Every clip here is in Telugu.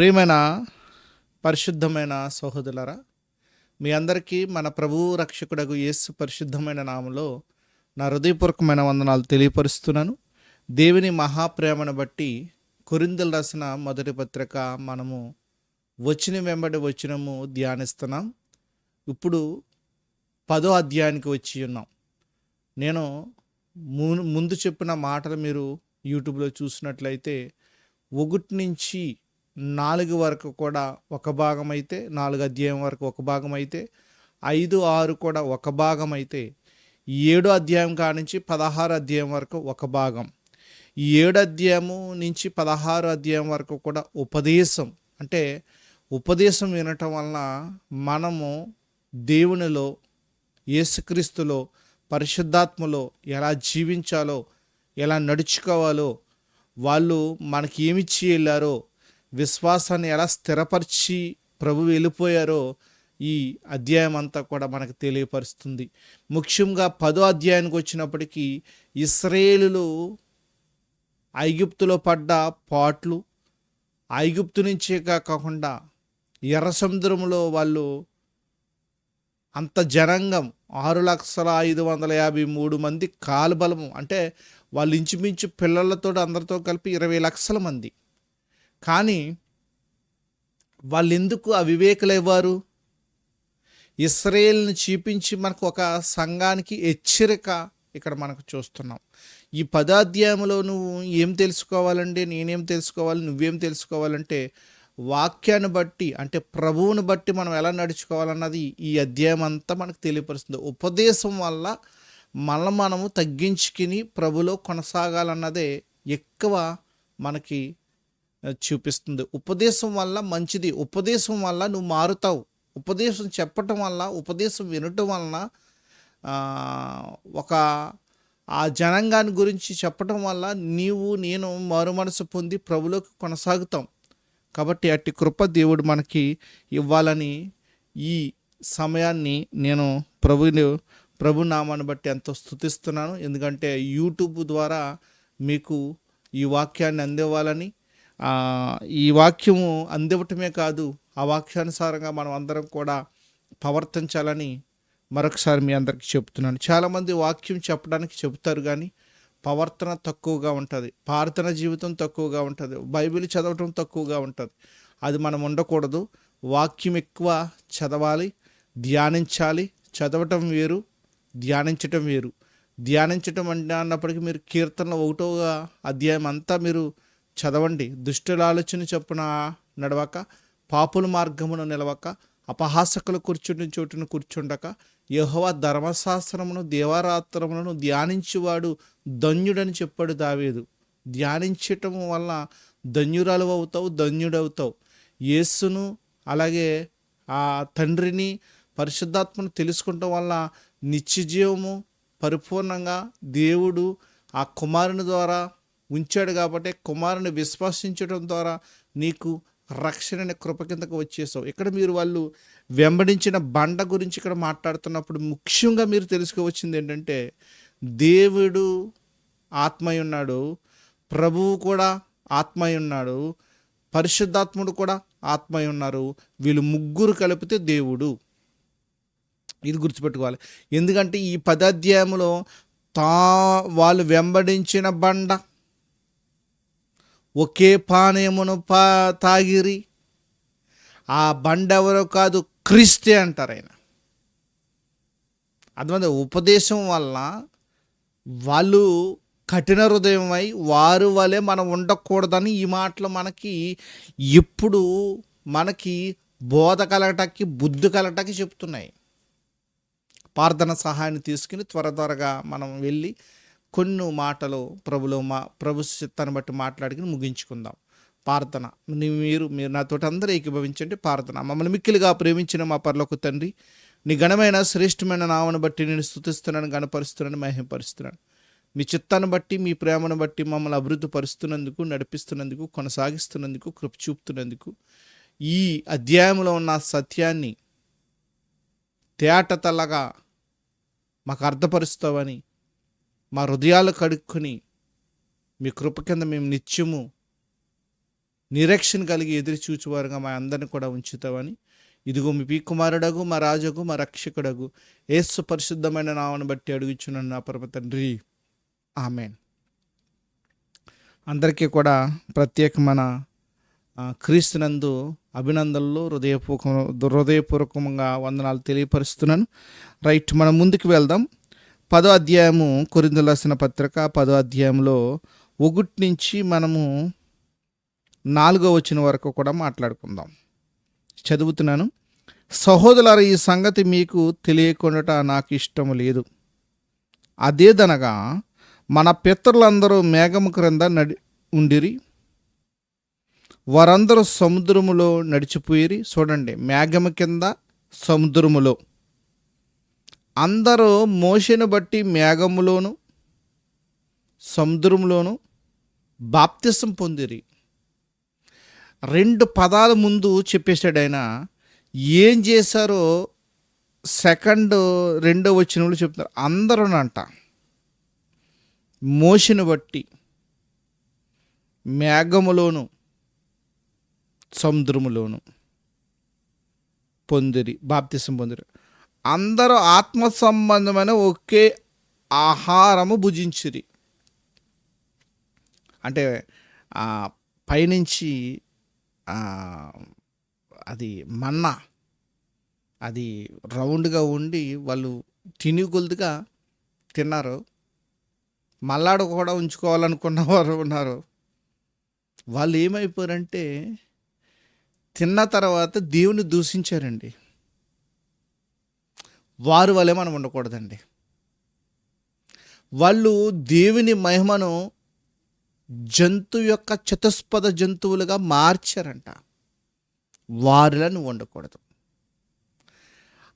ప్రియమైన పరిశుద్ధమైన సహోదరులరా మీ అందరికీ మన ప్రభువు రక్షకుడకు యేసు పరిశుద్ధమైన నామలో నా హృదయపూర్వకమైన వందనాలు తెలియపరుస్తున్నాను. దేవుని మహాప్రేమను బట్టి కొరిందలు రాసిన మొదటి పత్రిక మనము వచ్చిన వెంబడి వచ్చినము ధ్యానిస్తున్నాం. ఇప్పుడు పదో అధ్యాయానికి వచ్చి ఉన్నాం. నేను ము- ముందు చెప్పిన మాటలు మీరు యూట్యూబ్లో చూసినట్లయితే ఒకటి నుంచి నాలుగు వరకు కూడా ఒక భాగం అయితే నాలుగు అధ్యాయం వరకు ఒక భాగం అయితే ఐదు ఆరు కూడా ఒక భాగం అయితే ఏడు అధ్యాయం కానించి పదహారు అధ్యాయం వరకు ఒక భాగం. ఏడు అధ్యాయము నుంచి పదహారు అధ్యాయం వరకు కూడా ఉపదేశం. అంటే ఉపదేశం వినటం వలన మనము దేవునిలో యేసుక్రీస్తులో పరిశుద్ధాత్మలో ఎలా జీవించాలో ఎలా నడుచుకోవాలో వాళ్ళు మనకి ఏమిచ్చి వెళ్ళారో విశ్వాసాన్ని ఎలా స్థిరపరిచి ప్రభు వెళ్ళిపోయారో ఈ అధ్యాయం అంతా కూడా మనకు తెలియపరుస్తుంది. ముఖ్యంగా పదో అధ్యాయానికి వచ్చినప్పటికీ ఇస్రాయేలులు ఐగుప్తులో పడ్డ పాట్లు ఐగుప్తు నుంచే కాకుండా ఎర్ర సముద్రంలో వాళ్ళు అంత జనాంగం ఆరు లక్షల ఐదు వందల యాభై మూడు మంది కాలుబలము అంటే వాళ్ళు ఇంచుమించు పిల్లలతో అందరితో కలిపి ఇరవై లక్షల మంది. కానీ వాళ్ళెందుకు అవివేకులయ్యారు ఇస్రాయేల్ని చూపించి మనకు ఒక సంఘానికి హెచ్చరిక ఇక్కడ మనకు చూస్తున్నాం. ఈ పదాధ్యాయంలో నువ్వు ఏం తెలుసుకోవాలంటే నేనేం తెలుసుకోవాలి? నువ్వేం తెలుసుకోవాలంటే వాక్యాన్ని బట్టి అంటే ప్రభువుని బట్టి మనం ఎలా నడుచుకోవాలన్నది ఈ అధ్యాయం అంతా మనకు తెలియపరుస్తుంది. ఉపదేశం వల్ల మళ్ళీ మనము తగ్గించుకుని ప్రభులో కొనసాగాలన్నదే ఎక్కువ మనకి చూపిస్తుంది. ఉపదేశం వల్ల మంచిది. ఉపదేశం వల్ల నువ్వు మారుతావు. ఉపదేశం చెప్పటం వల్ల ఉపదేశం వినటం వలన ఒక ఆ జనాంగాన్ని గురించి చెప్పటం వల్ల నీవు నేను మారు మనసు పొంది ప్రభులోకి కొనసాగుతాం. కాబట్టి అట్టి కృప దేవుడు మనకి ఇవ్వాలని ఈ సమయాన్ని నేను ప్రభుని ప్రభు నామాన్ని బట్టి ఎంతో స్థుతిస్తున్నాను ఎందుకంటే యూట్యూబ్ ద్వారా మీకు ఈ వాక్యాన్ని అందివ్వాలని ఈ వాక్యము అందివ్వటమే కాదు ఆ వాక్యానుసారంగా మనం అందరం కూడా ప్రవర్తించాలని మరొకసారి మీ అందరికి చెప్తున్నాను. చాలామంది వాక్యం చెప్పడానికి చెబుతారు కానీ ప్రవర్తన తక్కువగా ఉంటుంది. ప్రార్థన జీవితం తక్కువగా ఉంటుంది. బైబిల్ చదవటం తక్కువగా ఉంటుంది. అది మనం ఉండకూడదు. వాక్యం ఎక్కువ చదవాలి ధ్యానించాలి. చదవటం వేరు ధ్యానించటం వేరు. ధ్యానించటం అంటే అన్నప్పటికీ మీరు కీర్తనలు ఒకటోగా అధ్యాయం అంతా మీరు చదవండి. దుష్టుల ఆలోచన చొప్పున నడవక పాపుల మార్గమును నిలవక అపహాసకులు కూర్చుని చోటును కూర్చుండక యహోవా ధర్మశాస్త్రమును దేవారాత్రములను ధ్యానించేవాడు ధన్యుడని చెప్పాడు దావేదు. ధ్యానించటం వల్ల ధన్యురాలు అవుతావు ధన్యుడవుతావు. యేసును అలాగే ఆ తండ్రిని పరిశుద్ధాత్మను తెలుసుకోవటం వల్ల నిత్యజీవము పరిపూర్ణంగా దేవుడు ఆ కుమారుని ద్వారా ఉంచాడు కాబట్టి కుమారుని విశ్వసించడం ద్వారా నీకు రక్షణ అనే కృప కిందకు వచ్చేసావు. ఇక్కడ మీరు వాళ్ళు వెంబడించిన బండ గురించి ఇక్కడ మాట్లాడుతున్నప్పుడు ముఖ్యంగా మీరు తెలుసుకోవచ్చింది ఏంటంటే దేవుడు ఆత్మయ్య ఉన్నాడు ప్రభువు కూడా ఆత్మయ్య ఉన్నాడు పరిశుద్ధాత్ముడు కూడా ఆత్మయ్య ఉన్నారు వీళ్ళు ముగ్గురు కలిపితే దేవుడు. ఇది గుర్తుపెట్టుకోవాలి. ఎందుకంటే ఈ పదాధ్యాయంలో తా వాళ్ళు వెంబడించిన బండ ఒకే పానీయమును పా తాగిరి. ఆ బండ ఎవరో కాదు క్రీస్తే అంటారు ఆయన. అర్థమైంది? ఉపదేశం వల్ల వాళ్ళు కఠిన హృదయమై వారు వలె మనం ఉండకూడదని ఈ మాటలు మనకి ఇప్పుడు మనకి బోధ కలగటానికి బుద్ధి కలగటానికి చెప్తున్నాయి. ప్రార్థన సహాయాన్ని తీసుకుని త్వర త్వరగా మనం వెళ్ళి కొన్ని మాటలు ప్రభులో మా ప్రభు చిత్తాన్ని బట్టి మాట్లాడుకుని ముగించుకుందాం. ప్రార్థన. మీరు మీరు నాతోటి అందరూ ఏకీభవించండి. ప్రార్థన. మమ్మల్ని మిక్కిలిగా ప్రేమించిన మా పర్లకు తండ్రి నీ ఘనమైన శ్రేష్టమైన నామను బట్టి నేను స్థుతిస్తున్నాను గణపరుస్తున్నాను మహింపరుస్తున్నాను మీ చిత్తాన్ని బట్టి మీ ప్రేమను బట్టి మమ్మల్ని అభివృద్ధి పరుస్తున్నందుకు నడిపిస్తున్నందుకు కొనసాగిస్తున్నందుకు కృప చూపుతున్నందుకు ఈ అధ్యాయంలో ఉన్న సత్యాన్ని తేటతల్లగా మాకు అర్థపరుస్తావని మా హృదయాలు కడుక్కొని మీ కృప కింద మేము నిత్యము నిరీక్షణ కలిగి ఎదురు చూచువారుగా మా అందరిని కూడా ఉంచుతామని. ఇదిగో మీ కుమారుడగు మా రాజుకు మా రక్షకుడగు ఏసు పరిశుద్ధమైన నామను బట్టి అడుగుచున్నాను నా పరమ తండ్రి. ఆమెన్. అందరికీ కూడా ప్రత్యేకమైన క్రీస్తునందు అభినందనలు హృదయపూర్వక హృదయపూర్వకంగా వందనాలు తెలియపరుస్తున్నాను. రైట్ మనం ముందుకు వెళ్దాం. పదో అధ్యాయము కొరిందులు రాసిన పత్రిక పదో అధ్యాయంలో ఒకటి నుంచి మనము నాలుగో వచ్చిన వరకు కూడా మాట్లాడుకుందాం. చదువుతున్నాను. సహోదరులారా ఈ సంగతి మీకు తెలియకుండా నాకు ఇష్టము లేదు. అదేదనగా మన పితరులందరూ మేఘము క్రింద నడి ఉండిరి వారందరూ సముద్రములో నడిచిపోయిరి. చూడండి మేఘము కింద సముద్రములో. అందరూ మోషను బట్టి మేఘములోను సముద్రంలోను బాప్తిసం పొందిరి. రెండు పదాల ముందు చెప్పేశాడు ఆయన ఏం చేశారో సెకండ్ రెండో వచ్చిన చెప్తున్నారు. అందరూనంట మోషను బట్టి మేఘములోను సముద్రములోను పొందిరి బాప్తిసం పొందిరి. అందరూ ఆత్మ సంబంధమైన ఒకే ఆహారము భుజించిరి. అంటే పైనుంచి అది మన్నా అది రౌండ్గా ఉండి వాళ్ళు తిని కొలుదుగా తిన్నారు. మల్లాడు కూడా ఉంచుకోవాలనుకున్న వారు ఉన్నారు. వాళ్ళు ఏమైపోయారంటే తిన్న తర్వాత దేవుని దూషించారండి. వారు వలె మనం ఉండకూడదండి. వాళ్ళు దేవుని మహిమను జంతు యొక్క చతుస్పద జంతువులుగా మార్చారంట. వారిలా నువ్వు ఉండకూడదు.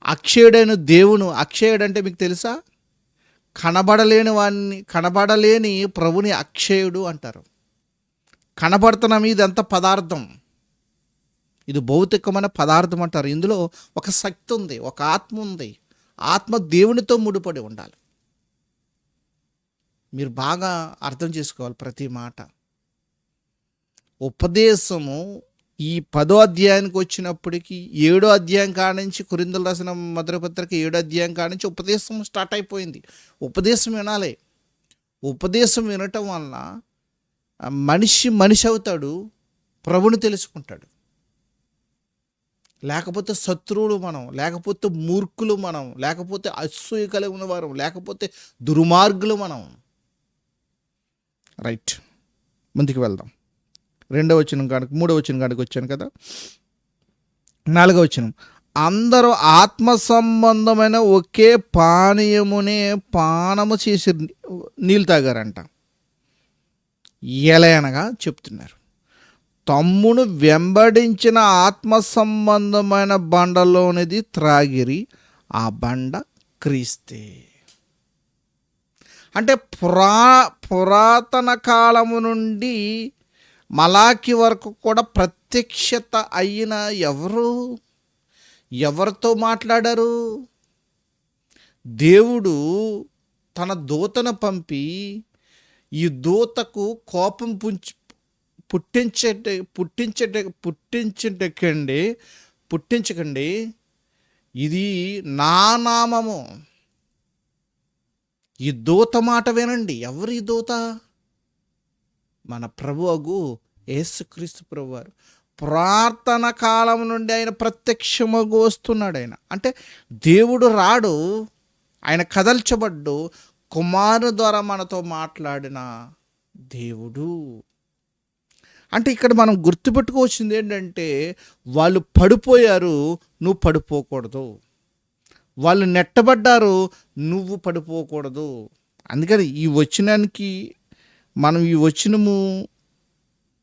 అక్షయుడైన దేవును అక్షయుడు అంటే మీకు తెలుసా? కనబడలేని వాడిని కనబడలేని ప్రభుని అక్షయుడు అంటారు. కనబడుతున్న ఇదంతా పదార్థం? ఇది భౌతికమైన పదార్థం అంటారు. ఇందులో ఒక శక్తి ఉంది ఒక ఆత్మ ఉంది. ఆత్మ దేవునితో ముడిపడి ఉండాలి. మీరు బాగా అర్థం చేసుకోవాలి ప్రతి మాట. ఉపదేశము ఈ పదో అధ్యాయానికి వచ్చినప్పటికీ ఏడో అధ్యాయం కానించి కురిందలు రాసిన మధురపత్రిక ఏడో అధ్యాయం కానించి ఉపదేశం స్టార్ట్ అయిపోయింది. ఉపదేశం వినాలి. ఉపదేశం వినటం వలన మనిషి మనిషి అవుతాడు ప్రభుని తెలుసుకుంటాడు. లేకపోతే శత్రువులు మనం లేకపోతే మూర్ఖులు మనం లేకపోతే అసూయ కలిగి ఉన్నవారు లేకపోతే దుర్మార్గులు మనం. రైట్ ముందుకు వెళ్దాం. రెండవ వచ్చిన కాడికి మూడవ వచ్చిన కాడికి వచ్చాను కదా. నాలుగవ వచ్చిన అందరూ ఆత్మ సంబంధమైన ఒకే పానీయమునే పానము చేసి నీళ్ళు తాగారంట. ఎలయనగా చెప్తున్నారు. తమ్మును వెంబడించిన ఆత్మ సంబంధమైన బండలోనిది త్రాగిరి ఆ బండ క్రీస్తే. అంటే పురా పురాతన కాలము నుండి మలాకి వరకు కూడా ప్రత్యక్షత అయిన ఎవరు? ఎవరితో మాట్లాడారు? దేవుడు తన దూతను పంపి ఈ దూతకు కోపం పుంచి పుట్టించట పుట్టించట పుట్టించటకండి పుట్టించకండి. ఇది నా నామము. ఈ దూత మాట వినండి. ఎవరి ఈ దూత? మన ప్రభు అగు యేసుక్రీస్తు ప్రభు వారు ప్రార్థన కాలం నుండి ఆయన ప్రత్యక్షమగు వస్తున్నాడు ఆయన. అంటే దేవుడు రాడు ఆయన కదల్చబడ్డు కుమారు ద్వారా మనతో మాట్లాడిన దేవుడు. అంటే ఇక్కడ మనం గుర్తుపెట్టుకోవాల్సింది ఏంటంటే వాళ్ళు పడిపోయారు నువ్వు పడిపోకూడదు. వాళ్ళు నెట్టబడ్డారు నువ్వు పడిపోకూడదు. అందుకని ఈ వచనానికి మనం ఈ వచనము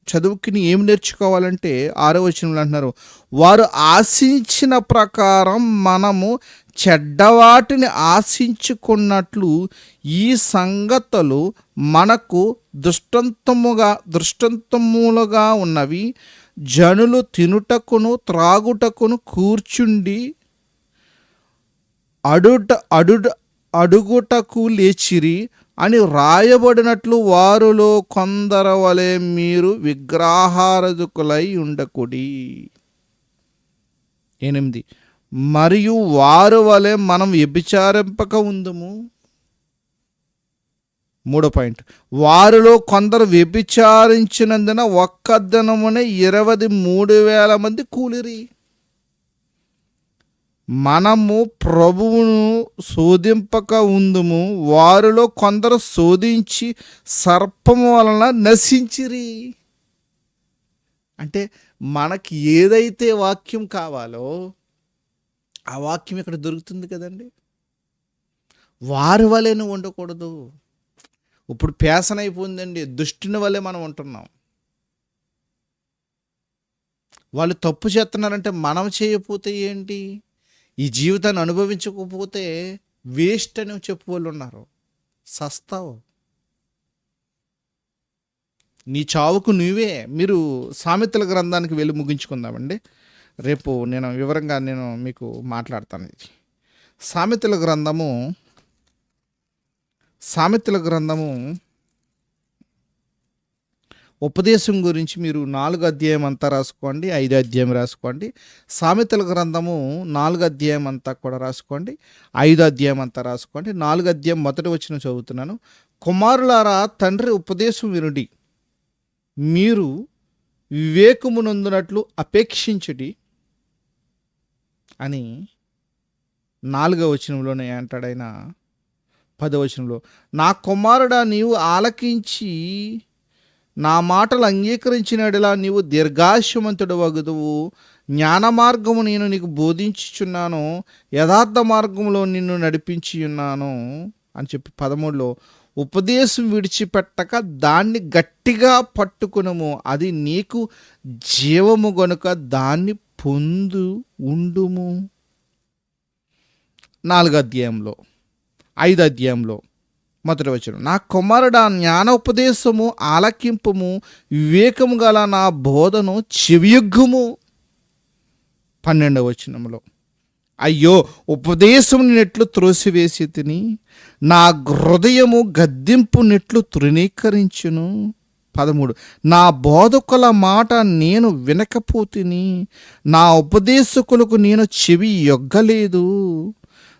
చదువుకుని ఏం నేర్చుకోవాలంటే ఆరో వచనంలో అంటున్నారు వారు ఆశించిన ప్రకారం మనము చెడ్డవాటిని ఆశించుకున్నట్లు ఈ సంగతులు మనకు దృష్టంతముగా దృష్టంతములుగా ఉన్నవి. జనులు తినుటకును త్రాగుటకును కూర్చుండి అడుట అడుట అడుగుటకు లేచిరి. అని రాయబడినట్లు వారిలో కొందరు వలె మీరు విగ్రహారజకులై ఉండకుడి. ఎనిమిది. మరియు వారు వలె మనం వ్యభిచారింపక ఉందము. మూడో పాయింట్. వారిలో కొందరు వ్యభిచారించినందున ఒక్క దినమునే ఇరవై మూడు వేల మంది కూలిరి. మనము ప్రభువును శోధింపక ఉందుము వారిలో కొందరు శోధించి సర్పము వలన నశించిరి. అంటే మనకి ఏదైతే వాక్యం కావాలో ఆ వాక్యం ఇక్కడ దొరుకుతుంది కదండి. వారి వలె నువ్వు ఉండకూడదు. ఇప్పుడు పేసన అయిపోయిందండి దుష్టుని వల్లే మనం ఉంటున్నాం. వాళ్ళు తప్పు చేస్తున్నారంటే మనం చేయకపోతే ఏంటి? ఈ జీవితాన్ని అనుభవించకపోతే వేస్ట్ అని చెప్పు వాళ్ళు ఉన్నారు. సస్తావు. నీ చావుకు నువ్వే. మీరు సామెతల గ్రంథానికి వెళ్ళి ముగించుకుందామండి. రేపు నేను వివరంగా నేను మీకు మాట్లాడతాను ఇది. సామెతల గ్రంథము సామెతల గ్రంథము ఉపదేశం గురించి మీరు నాలుగు అధ్యాయం అంతా రాసుకోండి ఐదు అధ్యాయం రాసుకోండి. సామెతల గ్రంథము నాలుగు అధ్యాయం అంతా కూడా రాసుకోండి ఐదు అధ్యాయం అంతా రాసుకోండి. నాలుగు అధ్యాయం మొదటి వచ్చిన చదువుతున్నాను. కుమారులారా తండ్రి ఉపదేశం వినుడి. మీరు వివేకమునందునట్లు అపేక్షించుడి అని నాలుగవ వచనంలోనే అంటాడైనా పదవచనంలో నా కుమారుడా నీవు ఆలకించి నా మాటలు అంగీకరించినడిలా నీవు దీర్ఘాశమంతుడు వగుదువు జ్ఞాన మార్గము నేను నీకు బోధించుచున్నాను. యథార్థ మార్గంలో నిన్ను నడిపించి ఉన్నాను అని చెప్పి పదమూడులో ఉపదేశం విడిచిపెట్టక దాన్ని గట్టిగా పట్టుకునము. అది నీకు జీవము గనుక దాన్ని పొందు ఉండుము. నాలుగు అధ్యాయంలో ఐదు అధ్యాయంలో మొదటి వచ్చిన నా కుమారుడా జ్ఞానోపదేశము ఆలకింపము వివేకము గల నా బోధను చెవియుగ్గుము. పన్నెండవ వచనంలో. అయ్యో ఉపదేశం నెట్లు త్రోసివేసి తిని నా హృదయము గద్దింపు నెట్లు తృణీకరించును. పదమూడు. నా బోధకుల మాట నేను వినకపోతిని నా ఉపదేశకులకు నేను చెవి యొగ్గలేదు.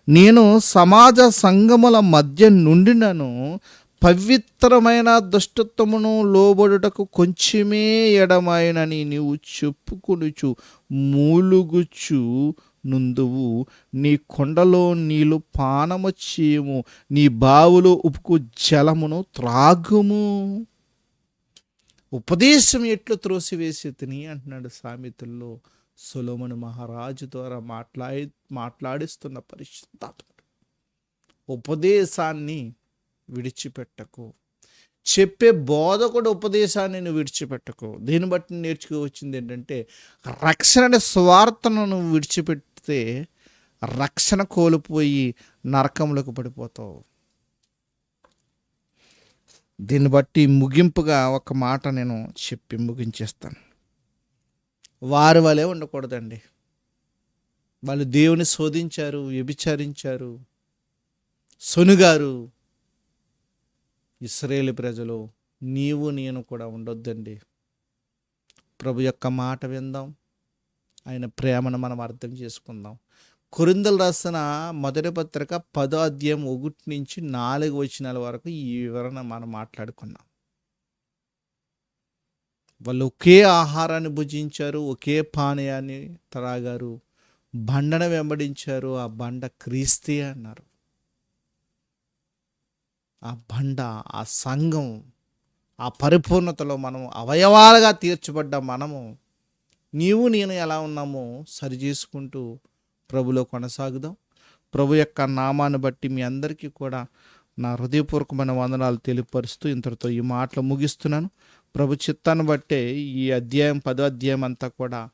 నేను సమాజ సంగముల మధ్య నుండినను పవిత్రమైన దుష్టత్వమును లోబడుటకు కొంచెమే ఎడమైనని నీవు చెప్పుకొనుచు మూలుగుచు నుందువు. నీ కొండలో నీళ్ళు పానము చేయము నీ బావులో ఉప్పుకు జలమును త్రాగుము. ఉపదేశం ఎట్లు త్రోసివేసి తిని అంటున్నాడు సామెతల్లో. సులోమను మహారాజు ద్వారా మాట్లాడి మాట్లాడిస్తున్న పరిశుద్ధాత్ముడు ఉపదేశాన్ని విడిచిపెట్టకు. చెప్పే బోధకుడు ఉపదేశాన్ని నువ్వు విడిచిపెట్టకు. దీన్ని బట్టి నేర్చుకోవచ్చింది ఏంటంటే రక్షణ స్వార్థను నువ్వు విడిచిపెడితే రక్షణ కోల్పోయి నరకంలోకి పడిపోతావు. దీన్ని బట్టి ముగింపుగా ఒక మాట నేను చెప్పి ముగించేస్తాను. వారి వలె ఉండకూడదండి. వాళ్ళు దేవుని శోధించారు వ్యభిచారించారు. సొనుగారు ఇస్రాయేల్ ప్రజలు నీవు నేను కూడా ఉండొద్దండి. ప్రభు యొక్క మాట విందాం. ఆయన ప్రేమను మనం అర్థం చేసుకుందాం. కొరిందలు రాసిన మొదటి పత్రిక పదో అధ్యాయం ఒకటి నుంచి నాలుగు వచనాల వరకు ఈ వివరణ మనం మాట్లాడుకున్నాం. వాళ్ళు ఒకే ఆహారాన్ని భుజించారు ఒకే పానీయాన్ని త్రాగారు బండను వెంబడించారు ఆ బండ క్రీస్తే అన్నారు. ఆ బండ ఆ సంఘం ఆ పరిపూర్ణతలో మనం అవయవాలుగా తీర్చబడ్డ మనము నీవు నేను ఎలా ఉన్నామో సరిచేసుకుంటూ ప్రభులో కొనసాగుదాం. ప్రభు యొక్క నామాన్ని బట్టి మీ అందరికీ కూడా నా హృదయపూర్వకమైన వందనాలు తెలియపరుస్తూ ఇంతటితో ఈ మాటలు ముగిస్తున్నాను. ప్రభు చిత్తాన్ని బట్టే ఈ అధ్యాయం పదో అధ్యాయం అంతా కూడా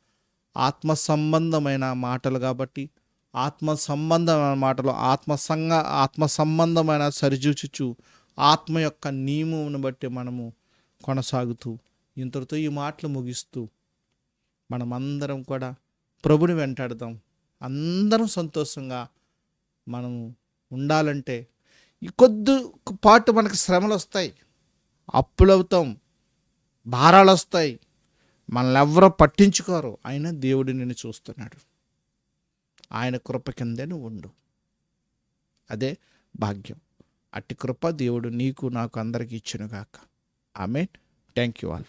ఆత్మ సంబంధమైన మాటలు కాబట్టి ఆత్మ సంబంధమైన మాటలు ఆత్మ సంగ ఆత్మ సంబంధమైన సరిచూచుచు ఆత్మ యొక్క నియమమును బట్టి మనము కొనసాగుతూ ఇంతటితో ఈ మాటలు ముగిస్తూ మనమందరం కూడా ప్రభుని వెంటాడదాం. అందరం సంతోషంగా మనం ఉండాలంటే ఈ కొద్ది పాటు మనకు శ్రమలు వస్తాయి. అప్పులవుతాం. భారాలు వస్తాయి మనల్ని ఎవరో పట్టించుకోరు. ఆయన దేవుడు నిన్ను చూస్తున్నాడు. ఆయన కృప కిందే నువ్వు ఉండు. అదే భాగ్యం. అట్టి కృప దేవుడు నీకు నాకు అందరికి ఇచ్చునుగాక. ఆమె థ్యాంక్ యూ ఆల్.